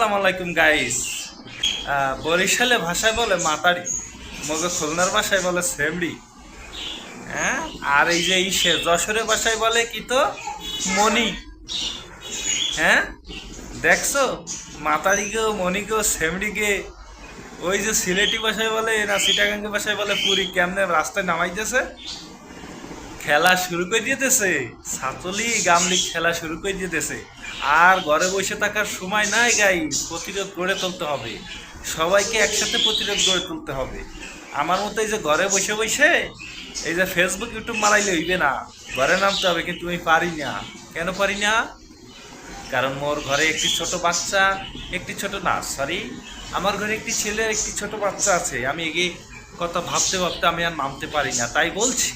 আসসালামু আলাইকুম গাইস বরিশালে ভাষায় বলে মাতারি, মগে খুলনার ভাষায় বলে সেমড়ি হ্যাঁ? আর এই যে ইসে, যশোরের ভাষায় বলে কি তো? মণি। হ্যাঁ? দেখছ? মাতারিকেও মণিকেও সেমড়িকে ওই যে সিলেটি ভাষায় বলে, না সিটাগাঙ্গি ভাষায় বলে, পুরী কেমনে রাস্তায় নামাইতেছে? খেলা শুরু করে দিতেছে। ছাত্রলি গামলি খেলা শুরু করে দিতেছে। আর ঘরে বসে থাকার সময় নাই গাই প্রতিরোধ গড়ে তুলতে হবে। সবাইকে একসাথে প্রতিরোধ গড়ে তুলতে হবে। আমার মতো এই যে ঘরে বসে বসে এই যে ফেসবুক ইউটিউব মারাইলে হইবে না। ঘরে নামতে হবে, কিন্তু আমি পারি না। কেন পারি না? কারণ মোর ঘরে একটি ছোট বাচ্চা, একটি ছোট না সরি আমার ঘরে একটি ছেলে, একটি ছোট বাচ্চা আছে। আমি এগিয়ে কথা ভাবতে ভাবতে আমি আর নামতে পারি না। তাই বলছি,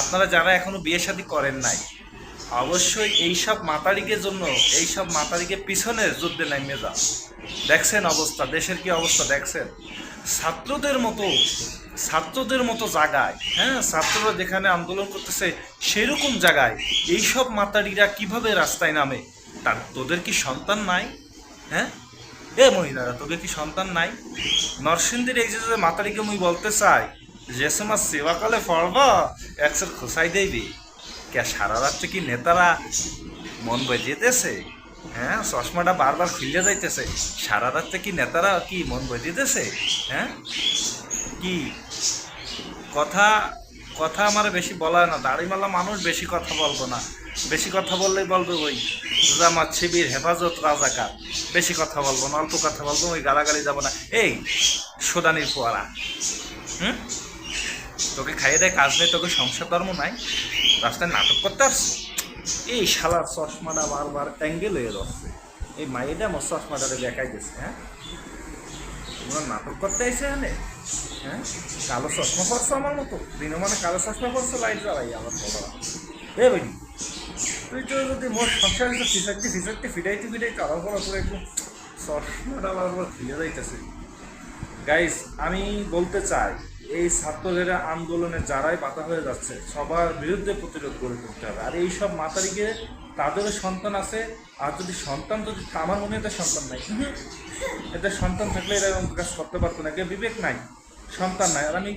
আপনারা যারা এখনও বিয়ে শাদী করেন নাই অবশ্যই এইসব মাতারিকের জন্য, এইসব মাতারিকের পিছনে যুদ্ধে নামিয়ে যান দেখছেন অবস্থা, দেশের কি অবস্থা দেখছেন? ছাত্রদের মতো ছাত্রদের মতো জায়গায় হ্যাঁ ছাত্ররা যেখানে আন্দোলন করতেছে সেরকম জায়গায় এইসব মাতারিরা কীভাবে রাস্তায় নামে? তার তোদের কি সন্তান নাই? হ্যাঁ? এ মহিলারা তোকে কি সন্তান নাই? নরসিংদীর এই যে যে মাতারিকে মুই বলতে চাই, যে সময় সেবাকালে পড়ব একশো খোসাই দেবি কে সারা রাত্রে কি নেতারা মন বেজিয়েতেছে হ্যাঁ চশমাটা বারবার খুলে যাইতেছে। সারা রাত্রে কি নেতারা কি মন বেজিয়েতেছে হ্যাঁ? কি? কথা কথা আমার বেশি বলা না। দাড়িমালা মানুষ বেশি কথা বলব না। বেশি কথা বললেই বলবে ওই জামাত শিবির হেফাজত রাজাকার। বেশি কথা বলব না, অল্প কথা বলব, ওই গালাগালি যাব না। এই সোদানির পোয়ারা। হুম? তোকে খাইয়ে দেয়, কাজ নেই, তোকে সংসার ধর্ম নাই। রাস্তায় নাটক করতে আসছে। এই শালার চশমাটা বারবার অ্যাঙ্গেল হয়ে যাচ্ছে এই মাইটা আমার চশমাটারে দেখাই গেছে হ্যাঁ? তোমরা নাটক করতে আইসে এখানে হ্যাঁ? কালো চশমা পরছো আমার মতো? দিনও মানে কালো চশমা পরছো, লাইট জ্বালাই আমার বলা এ বেরি তুই তো যদি মোট সংসার ফিসারটি ফিসারটি ফিরাইতে ফিরাইতে আলাদা করা করে একটু চশমাটা বারবার ফিরে যাইতেছে। গাইস আমি বলতে চাই এই ছাত্রদের আন্দোলনে যারাই বাধা হয়ে যাচ্ছে, সবার বিরুদ্ধে প্রতিরোধ গড়ে তুলতে হবে। আর এই সব মাতারিকে, তাদেরও সন্তান আছে, আর যদি সন্তান, যদি আমার মনে হয় সন্তান নাই। এদের সন্তান থাকলে এরা এরকম কাজ করতে পারতো না। কেউ বিবেক নাই, সন্তান নাই। আর আমি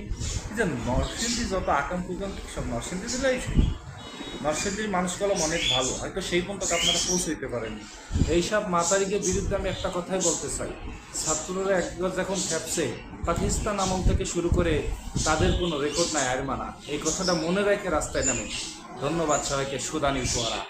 যে নরসিংদী যত আকাম সব নরসিংদী দিলেই মানুষ মানুষগুলো অনেক ভালো। হয়তো সেই পর্যন্ত আপনারা পৌঁছাইতে পারেননি। এইসব মাতারিকের বিরুদ্ধে আমি একটা কথাই বলতে চাই। ছাত্ররা একবার যখন খেপছে পাকিস্তান আমল থেকে শুরু করে তাদের কোনো রেকর্ড নাই, আর মানা। এই কথাটা মনে রেখে রাস্তায় নামে। ধন্যবাদ সবাইকে, সুদানি উপহারা।